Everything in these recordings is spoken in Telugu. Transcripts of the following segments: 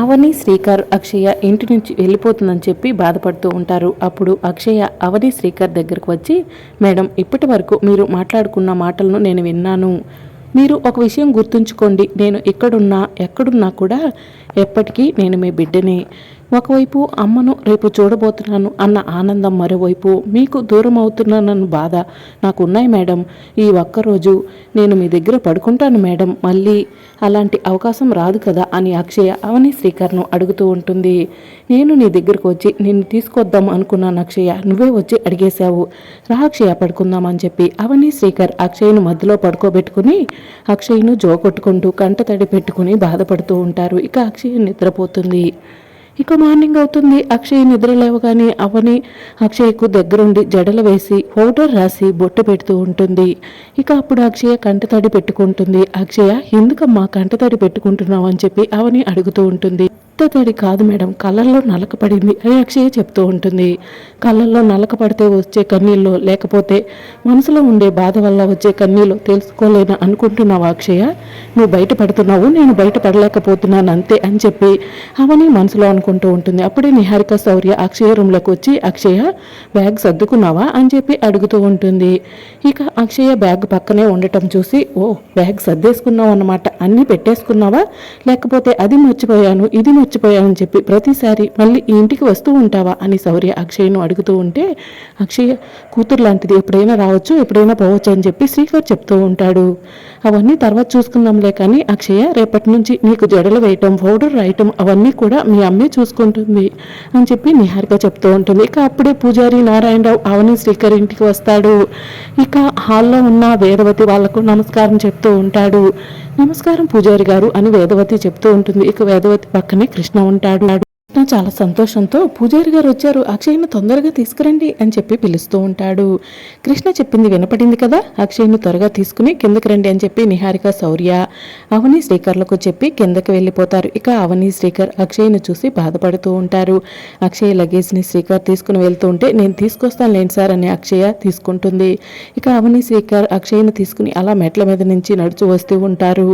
అవని శ్రీకర్ అక్షయ ఇంటి నుంచి వెళ్ళిపోతుందని చెప్పి బాధపడుతూ ఉంటారు. అప్పుడు అక్షయ అవని శ్రీకర్ దగ్గరకు వచ్చి మేడం ఇప్పటి వరకు మీరు మాట్లాడుకున్న మాటలను నేను విన్నాను. మీరు ఒక విషయం గుర్తుంచుకోండి. నేను ఎక్కడున్నా ఎక్కడున్నా కూడా ఎప్పటికీ నేను మీ బిడ్డని. ఒకవైపు అమ్మను రేపు చూడబోతున్నాను అన్న ఆనందం మరోవైపు మీకు దూరం అవుతున్నానన్న బాధ నాకు ఉన్నాయి మేడం. ఈ ఒక్కరోజు నేను మీ దగ్గర పడుకుంటాను మేడం. మళ్ళీ అలాంటి అవకాశం రాదు కదా అని అక్షయ అవని శ్రీకర్ను అడుగుతూ ఉంటుంది. నేను నీ దగ్గరకు వచ్చి నిన్ను తీసుకొద్దాం అనుకున్నాను అక్షయ. నువ్వే వచ్చి అడిగేశావు. రా అక్షయ పడుకుందామని చెప్పి అవని శ్రీకర్ అక్షయ్ను మధ్యలో పడుకోబెట్టుకుని అక్షయ్ను జోకొట్టుకుంటూ కంట తడి పెట్టుకుని బాధపడుతూ ఉంటారు. ఇక అక్షయ నిద్రపోతుంది. ఇక మార్నింగ్ అవుతుంది. అక్షయ్ నిద్ర లేవగానే అవని అక్షయ్కు దగ్గరుండి జడలు వేసి పౌడర్ రాసి బొట్టు పెడుతూ ఉంటుంది. ఇక అప్పుడు అక్షయ కంటతడి పెట్టుకుంటుంది. అక్షయ ఎందుకమ్మా కంటతడి పెట్టుకుంటున్నావు? అని చెప్పి అవని అడుగుతూ ఉంటుంది. తడి కాదు మేడం కళ్ళల్లో నలక పడింది అని అక్షయ చెప్తూ ఉంటుంది. కళ్ళల్లో నలక పడితే వచ్చే కన్నీళ్ళు లేకపోతే మనసులో ఉండే బాధ వల్ల వచ్చే కన్నీళ్ళు తెలుసుకోలేను అనుకుంటున్నావా అక్షయ? నువ్వు బయట పడుతున్నావు నేను బయటపడలేకపోతున్నాను అంతే అని చెప్పి అవని మనసులో అనుకుంటూ ఉంటుంది. అప్పుడే నిహారిక శౌర్య అక్షయ రూమ్లోకి వచ్చి అక్షయ బ్యాగ్ సర్దుకున్నావా? అని చెప్పి అడుగుతూ ఉంటుంది. ఇక అక్షయ బ్యాగ్ పక్కనే ఉండటం చూసి ఓ బ్యాగ్ సర్దేసుకున్నావు అన్నమాట. అన్నీ పెట్టేసుకున్నావా? లేకపోతే అది మర్చిపోయాను ఇది మర్చిపోయావని చెప్పి ప్రతిసారి మళ్ళీ ఈ ఇంటికి వస్తూ ఉంటావా అని శౌర్య అక్షయ్ను అడుగుతూ ఉంటే అక్షయ కూతురు లాంటిది ఎప్పుడైనా రావచ్చు ఎప్పుడైనా పోవచ్చు అని చెప్పి శ్రీకర్ చెప్తూ ఉంటాడు. అవన్నీ తర్వాత చూసుకుందాంలే కానీ అక్షయ రేపటి నుంచి నీకు జడలు వేయటం పౌడర్ రాయటం అవన్నీ కూడా మీ అమ్మే చూసుకుంటుంది అని చెప్పి నిహారిక చెప్తూ ఉంటుంది. ఇక అప్పుడే పూజారి నారాయణరావు అవని శ్రీకర్ ఇంటికి వస్తాడు. ఇక హాల్లో ఉన్న వేదవతి వాళ్ళకు నమస్కారం చెప్తూ ఉంటాడు. నమస్కారం పూజారి గారు అని వేదవతి చెప్తూ ఉంటుంది. ఇక వేదవతి పక్కనే కృష్ణ ఉంటాడు. కృష్ణ చాలా సంతోషంతో పూజారి గారు వచ్చారు. అక్షయ్ను తొందరగా తీసుకురండి అని చెప్పి పిలుస్తూ ఉంటాడు. కృష్ణ చెప్పింది వినపడింది కదా? అక్షయ్ను త్వరగా తీసుకుని కిందకి రండి అని చెప్పి నిహారిక శౌర్య అవని శ్రీకర్లకు చెప్పి కిందకి వెళ్ళిపోతారు. ఇక అవని శ్రీకర్ అక్షయ్ను చూసి బాధపడుతూ ఉంటారు. అక్షయ్ లగేజ్ని శ్రీకర్ తీసుకుని వెళ్తూ ఉంటే నేను తీసుకొస్తాను లేండి సార్ అని అక్షయ తీసుకుంటుంది. ఇక అవని శ్రీకర్ అక్షయ్ను తీసుకుని అలా మెట్ల మీద నుంచి నడుచు వస్తూ ఉంటారు.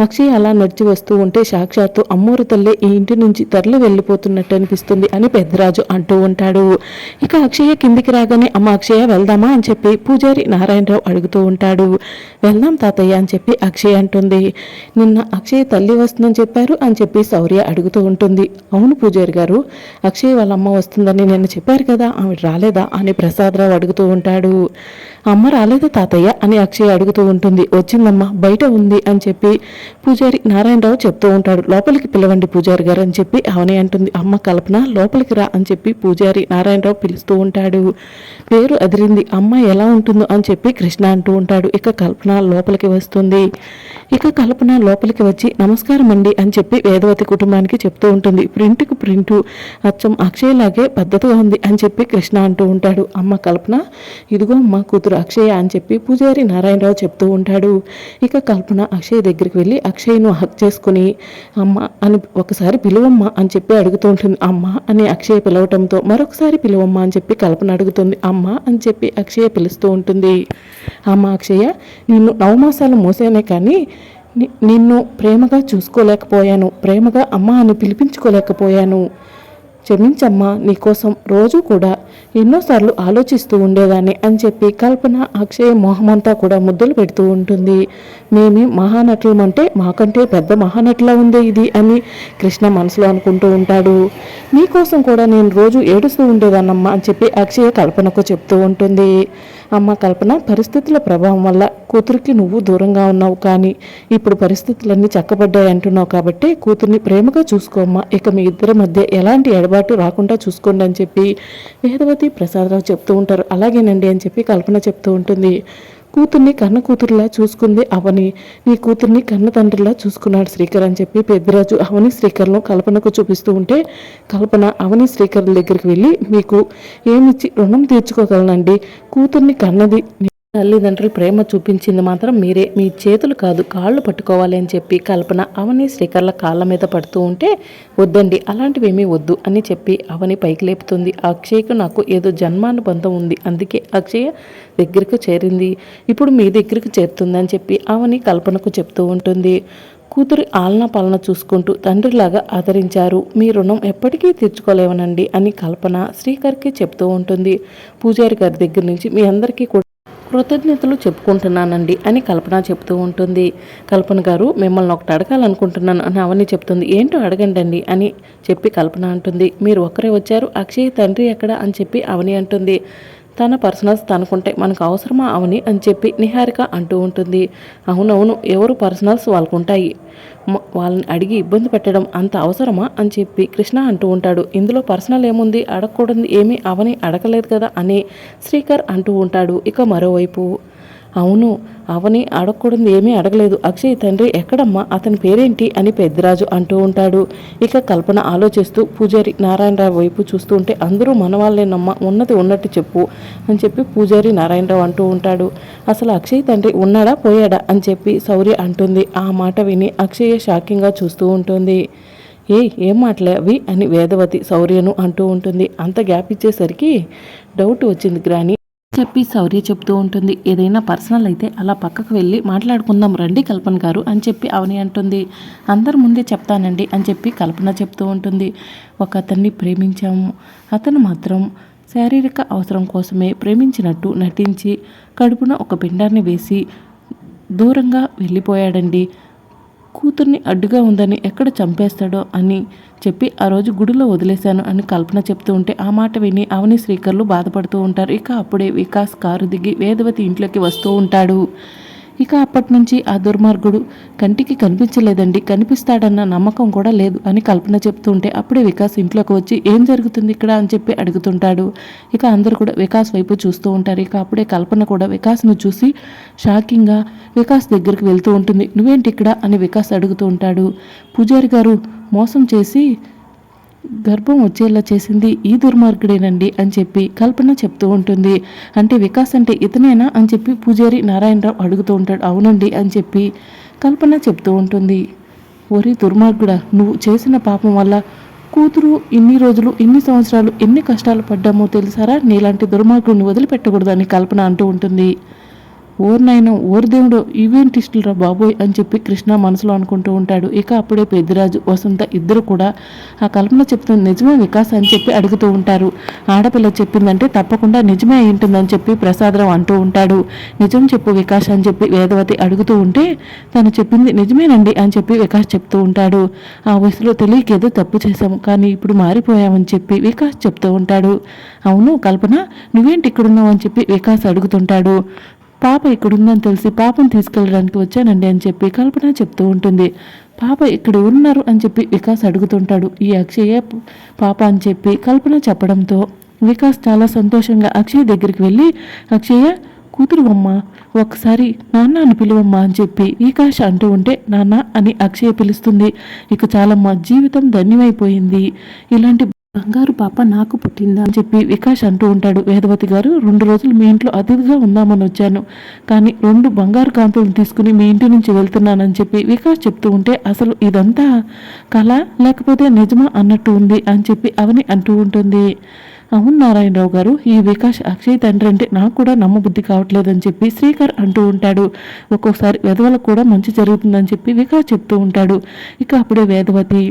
అక్షయ్ అలా నడిచి వస్తూ ఉంటే సాక్షాత్తు అమ్మూరు తల్లే ఈ ఇంటి నుంచి తరలి పడిపోతున్నట్టు అనిపిస్తుంది అని పెద్దరాజు అంటూ ఉంటాడు. ఇక అక్షయ కిందికి రాగానే అమ్మ అక్షయ వెళ్దామా? అని చెప్పి పూజారి నారాయణరావు అడుగుతూ ఉంటాడు. వెళ్దాం తాతయ్య అని చెప్పి అక్షయ్ అంటుంది. నిన్న అక్షయ్ తల్లి వస్తుందని చెప్పారు అని చెప్పి శౌర్య అడుగుతూ ఉంటుంది. అవును పూజారి గారు అక్షయ్ వాళ్ళ అమ్మ వస్తుందని నిన్న చెప్పారు కదా ఆవిడ రాలేదా? అని ప్రసాదరావు అడుగుతూ ఉంటాడు. అమ్మ రాలేదా తాతయ్య? అని అక్షయ్ అడుగుతూ ఉంటుంది. వచ్చిందమ్మా బయట ఉంది అని చెప్పి పూజారి నారాయణరావు చెప్తూ ఉంటాడు. లోపలికి పిలవండి పూజారి గారు అని చెప్పి అవని అంటుంది. అమ్మ కల్పన లోపలికి రా అని చెప్పి పూజారి నారాయణరావు పిలుస్తూ ఉంటాడు. పేరు అదిరింది అమ్మ ఎలా ఉంటుందో అని చెప్పి కృష్ణ అంటూ ఉంటాడు. ఇక కల్పన లోపలికి వస్తుంది. ఇక కల్పన లోపలికి వచ్చి నమస్కారం అండి అని చెప్పి వేదవతి కుటుంబానికి చెప్తూ ఉంటుంది. ప్రింట్కు ప్రింటు అచ్చం అక్షయలాగే పద్ధతిగా ఉంది అని చెప్పి కృష్ణ అంటూ ఉంటాడు. అమ్మ కల్పన ఇదిగో అమ్మ కూతురు అక్షయ అని చెప్పి పూజారి నారాయణరావు చెప్తూ ఉంటాడు. ఇక కల్పన అక్షయ్ దగ్గరికి వెళ్ళి అక్షయ్ను హక్ చేసుకుని అమ్మ అని ఒకసారి పిలువమ్మ అని చెప్పి అడుగుతూ ఉంటుంది అమ్మ అని అక్షయ పిలవటంతో మరొకసారి పిలువమ్మ అని చెప్పి కల్పన అడుగుతుంది అమ్మ అని చెప్పి అక్షయ పిలుస్తూ ఉంటుంది. అమ్మ అక్షయ నిన్ను నవమాసాలు మోసానే కానీ నిన్ను ప్రేమగా చూసుకోలేకపోయాను ప్రేమగా అమ్మ అని పిలిపించుకోలేకపోయాను. క్షమించమ్మా నీకోసం రోజు కూడా ఎన్నోసార్లు ఆలోచిస్తూ ఉండేదాన్ని అని చెప్పి కల్పన అక్షయ మొహమంతా కూడా ముద్దలు పెడుతూ ఉంటుంది. మేమే మహానటులమంటే మాకంటే పెద్ద మహానటులా ఉంది ఇది అని కృష్ణ మనసులో అనుకుంటూ ఉంటాడు. మీకోసం కూడా నేను రోజు ఏడుస్తూ ఉండేదాన్నమ్మా అని చెప్పి అక్షయ కల్పనకు చెప్తూ ఉంటుంది. అమ్మ కల్పన పరిస్థితుల ప్రభావం వల్ల కూతురికి నువ్వు దూరంగా ఉన్నావు కానీ ఇప్పుడు పరిస్థితులన్నీ చక్కబడ్డాయి అంటున్నావు కాబట్టి కూతుర్ని ప్రేమగా చూసుకోమ్మా ఇక మీ ఇద్దరి మధ్య ఎలాంటి ఎడబాటు రాకుండా చూసుకోండి అని చెప్పి వేదవతి ప్రసాదరావు చెప్తూ ఉంటారు. అలాగేనండి అని చెప్పి కల్పన చెప్తూ ఉంటుంది. కూతుర్ని కన్న కూతురులా చూసుకుంది అవని. నీ కూతుర్ని కన్న తండ్రిలా చూసుకున్నాడు శ్రీకర్ అని చెప్పి పెద్దరాజు అవని శ్రీకర్ను కల్పనకు చూపిస్తూ ఉంటే కల్పన అవని శ్రీకర్ దగ్గరికి వెళ్ళి మీకు ఏమిచ్చి రుణం తీర్చుకోగలనండి? కూతుర్ని కన్నది తల్లిదండ్రులు ప్రేమ చూపించింది మాత్రం మీరే. మీ చేతులు కాదు కాళ్ళు పట్టుకోవాలి అని చెప్పి కల్పన అవని శ్రీకర్ల కాళ్ళ మీద పడుతూ ఉంటే వద్దండి అలాంటివేమీ వద్దు అని చెప్పి అవని పైకి లేపుతుంది. అక్షయ్కు నాకు ఏదో జన్మానుబంధం ఉంది అందుకే అక్షయ దగ్గరకు చేరింది. ఇప్పుడు మీ దగ్గరకు చేరుతుంది అని చెప్పి అవని కల్పనకు చెప్తూ ఉంటుంది. కూతురి ఆలన పాలన చూసుకుంటూ తండ్రిలాగా ఆదరించారు. మీ రుణం ఎప్పటికీ తీర్చుకోలేవనండి అని కల్పన శ్రీకర్కి చెప్తూ ఉంటుంది. పూజారి గారి దగ్గర నుంచి మీ అందరికీ కూడా కృతజ్ఞతలు చెప్పుకుంటున్నానండి అని కల్పన చెప్తూ ఉంటుంది. కల్పన గారు మిమ్మల్ని ఒకటి అడగాలనుకుంటున్నాను. అని అవన్నీ చెప్తుంది. ఏంటో అడగండి అని చెప్పి కల్పన అంటుంది. మీరు ఒక్కరే వచ్చారు అక్షయ్ తండ్రి ఎక్కడ? అని చెప్పి అవని అంటుంది. తన పర్సనల్స్ తనుకుంటే మనకు అవసరమా అవని అని చెప్పి నిహారిక అంటూ ఉంటుంది. అవునవును ఎవరు పర్సనల్స్ వాళ్ళకు ఉంటాయి వాళ్ళని అడిగి ఇబ్బంది పెట్టడం అంత అవసరమా అని చెప్పి కృష్ణ అంటూ ఉంటాడు. ఇందులో పర్సనల్ ఏముంది? అడగకూడదు ఏమీ అవని అడగలేదు కదా అని శ్రీకర్ అంటూ ఉంటాడు. ఇక మరోవైపు అవును అవని అడగకూడదు ఏమీ అడగలేదు. అక్షయ్ తండ్రి ఎక్కడమ్మా? అతని పేరేంటి? అని పెద్దరాజు అంటూ ఉంటాడు. ఇక కల్పన ఆలోచిస్తూ పూజారి నారాయణరావు వైపు చూస్తూ ఉంటే అందరూ మనవాళ్ళేనమ్మా ఉన్నది ఉన్నట్టు చెప్పు అని చెప్పి పూజారి నారాయణరావు అంటూ ఉంటాడు. అసలు అక్షయ్ తండ్రి ఉన్నాడా పోయాడా అని చెప్పి శౌర్య అంటుంది. ఆ మాట విని అక్షయ షాకింగ్గా చూస్తూ ఉంటుంది. ఏ ఏం మాట్లావి అని వేదవతి శౌర్యను అంటూ ఉంటుంది. అంత గ్యాప్ ఇచ్చేసరికి డౌట్ వచ్చింది గ్రాని. చెప్పి శౌర్య చెప్తూ ఉంటుంది. ఏదైనా పర్సనల్ అయితే అలా పక్కకు వెళ్ళి మాట్లాడుకుందాం రండి కల్పన గారు అని చెప్పి అవని అంటుంది. అందరి ముందే చెప్తానండి అని చెప్పి కల్పన చెప్తూ ఉంటుంది. ఒక అతన్ని ప్రేమించాము. అతను మాత్రం శారీరక అవసరం కోసమే ప్రేమించినట్టు నటించి కడుపున ఒక పిండాన్ని వేసి దూరంగా వెళ్ళిపోయాడండి. కూతుర్ని అడ్డుగా ఉందని ఎక్కడ చంపేస్తాడో అని చెప్పి ఆ రోజు గుడిలో వదిలేశాను అని కల్పన చెప్తూ ఉంటే ఆ మాట విని అవని శ్రీకర్లు బాధపడుతూ ఉంటారు. ఇక అప్పుడే వికాస్ కారు దిగి వేదవతి ఇంట్లోకి వస్తూ ఉంటాడు. ఇక అప్పటి నుంచి ఆ దుర్మార్గుడు కంటికి కనిపించలేదండి. కనిపిస్తాడన్న నమ్మకం కూడా లేదు అని కల్పన చెప్తుంటే అప్పుడే వికాస్ ఇంట్లోకి వచ్చి ఏం జరుగుతుంది ఇక్కడ? అని చెప్పి అడుగుతుంటాడు. ఇక అందరూ కూడా వికాస్ వైపు చూస్తూ ఉంటారు. ఇక అప్పుడే కల్పన కూడా వికాస్ను చూసి షాకింగ్గా వికాస్ దగ్గరికి వెళ్తూ ఉంటుంది. నువ్వేంటి ఇక్కడ? అని వికాస్ అడుగుతూ ఉంటాడు. పూజారి గారు మోసం చేసి గర్భం వచ్చేలా చేసింది ఈ దుర్మార్గుడేనండి అని చెప్పి కల్పన చెప్తూ ఉంటుంది. అంటే వికాస్ అంటే ఇతనేనా అని చెప్పి పూజారి నారాయణరావు అడుగుతూ ఉంటాడు. అవునండి అని చెప్పి కల్పన చెప్తూ ఉంటుంది. ఒరి దుర్మార్గుడా నువ్వు చేసిన పాపం వల్ల కూతురు ఇన్ని రోజులు ఇన్ని సంవత్సరాలు ఎన్ని కష్టాలు పడ్డామో తెలుసారా? నీలాంటి దుర్మార్గుడిని వదిలిపెట్టకూడదని కల్పన అంటూ ఉంటుంది. ఓర్ నాయన దేవుడు ఈవెంట్ బాబోయ్ అని చెప్పి కృష్ణ మనసులో అనుకుంటూ ఉంటాడు. ఇక అప్పుడే పెద్దిరాజు వసంత ఇద్దరు కూడా ఆ కల్పన చెప్తుంది నిజమే వికాస్ అని చెప్పి అడుగుతూ ఉంటారు. ఆడపిల్ల చెప్పిందంటే తప్పకుండా నిజమే అయి ఉంటుందని చెప్పి ప్రసాదరావు అంటూ ఉంటాడు. నిజం చెప్పు వికాస్ అని చెప్పి వేదవతి అడుగుతూ ఉంటే తను చెప్పింది నిజమేనండి అని చెప్పి వికాస్ చెప్తూ ఉంటాడు. ఆ వయసులో తెలియకేదో తప్పు చేశాము కానీ ఇప్పుడు మారిపోయామని చెప్పి వికాస్ చెప్తూ ఉంటాడు. అవును కల్పన నువ్వేంటి ఇక్కడున్నావు అని చెప్పి వికాస్ అడుగుతుంటాడు. పాప ఇక్కడుందని తెలిసి పాపను తీసుకెళ్ళడానికి వచ్చానండి అని చెప్పి కల్పన చెప్తూ ఉంటుంది. పాప ఇక్కడ ఉన్నారు అని చెప్పి వికాస్ అడుగుతుంటాడు. ఈ అక్షయ పాప అని చెప్పి కల్పన చెప్పడంతో వికాస్ చాలా సంతోషంగా అక్షయ్ దగ్గరికి వెళ్ళి అక్షయ కూతురు అమ్మ ఒకసారి నాన్న అని పిలువమ్మా అని చెప్పి వికాష్ అంటూ ఉంటే నాన్న అని అక్షయ పిలుస్తుంది. ఇక చాలమ్మ జీవితం ధన్యమైపోయింది. ఇలాంటి బంగారు పాప నాకు పుట్టిందా అని చెప్పి వికాష్ అంటూ ఉంటాడు. వేదవతి గారు రెండు రోజులు మీ ఇంట్లో అతిథిగా ఉందామని వచ్చాను. కానీ రెండు బంగారు కాంతులు తీసుకుని మీ ఇంటి నుంచి వెళ్తున్నానని చెప్పి వికాష్ చెప్తూ ఉంటే అసలు ఇదంతా కళ లేకపోతే నిజమా అన్నట్టు ఉంది అని చెప్పి అవని అంటూ ఉంటుంది. అవును నారాయణరావు గారు ఈ వికాష్ అక్షయ్ తండ్రి అంటే నాకు కూడా నమ్మబుద్ధి కావట్లేదని చెప్పి శ్రీకర్ అంటూ ఉంటాడు. ఒక్కొక్కసారి వెధవలకు కూడా మంచి జరుగుతుందని చెప్పి వికాష్ చెప్తూ ఉంటాడు. ఇక అప్పుడే వేదవతి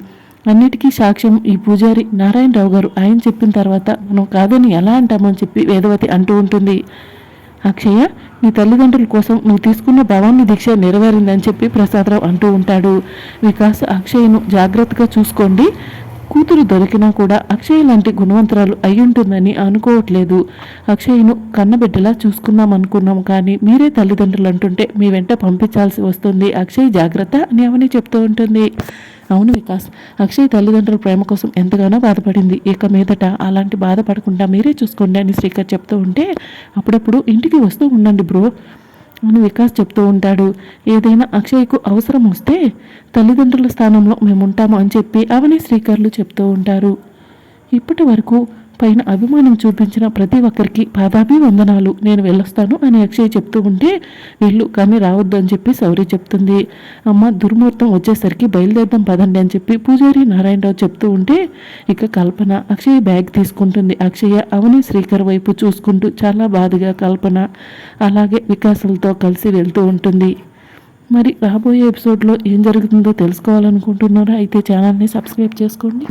అన్నిటికీ సాక్ష్యం ఈ పూజారి నారాయణరావు గారు. ఆయన చెప్పిన తర్వాత మనం కాదని ఎలా అంటామని చెప్పి వేదవతి అంటూ ఉంటుంది. అక్షయ నీ తల్లిదండ్రుల కోసం నువ్వు తీసుకున్న భవాన్ని దీక్ష నెరవేరిందని చెప్పి ప్రసాదరావు అంటూ ఉంటాడు. వికాస్ అక్షయ్ను జాగ్రత్తగా చూసుకోండి. కూతురు దొరికినా కూడా అక్షయ్ లాంటి గుణవంతురాలు అయి ఉంటుందని అనుకోవట్లేదు. అక్షయ్ను కన్నబిడ్డలా చూసుకుందాం అనుకున్నాం కానీ మీరే తల్లిదండ్రులు అంటుంటే మీ వెంట పంపించాల్సి వస్తుంది. అక్షయ్ జాగ్రత్త అని అవని చెప్తూ ఉంటుంది. అవును వికాస్ అక్షయ్ తల్లిదండ్రుల ప్రేమ కోసం ఎంతగానో బాధపడింది. ఇక మీదట అలాంటి బాధపడకుండా మీరే చూసుకోండి అని శ్రీకర్ చెప్తూ ఉంటే అప్పుడప్పుడు ఇంటికి వస్తూ ఉండండి బ్రో. అని వికాస్ చెప్తూ ఉంటాడు. ఏదైనా అక్షయ్కు అవసరం వస్తే తల్లిదండ్రుల స్థానంలో మేము ఉంటాము అని చెప్పి అవని శ్రీకర్లు చెప్తూ ఉంటారు. ఇప్పటి వరకు పైన అభిమానం చూపించిన ప్రతి ఒక్కరికి పాదాభివందనాలు. నేను వెళ్ళొస్తాను అని అక్షయ్ చెప్తూ ఉంటే వెళ్ళు కానీ రావద్దు అని చెప్పి సౌరి చెప్తుంది. అమ్మ దుర్ముహూర్తం వచ్చేసరికి బయలుదేరదాం పదండి అని చెప్పి పూజారి నారాయణరావు చెప్తూ ఉంటే ఇక కల్పన అక్షయ్ బ్యాగ్ తీసుకుంటుంది. అక్షయ అవని శ్రీకర్ వైపు చూసుకుంటూ చాలా బాధగా కల్పన అలాగే వికాసులతో కలిసి వెళ్తూ ఉంటుంది. మరి రాబోయే ఎపిసోడ్లో ఏం జరుగుతుందో తెలుసుకోవాలనుకుంటున్నారా? అయితే ఛానల్ని సబ్స్క్రైబ్ చేసుకోండి.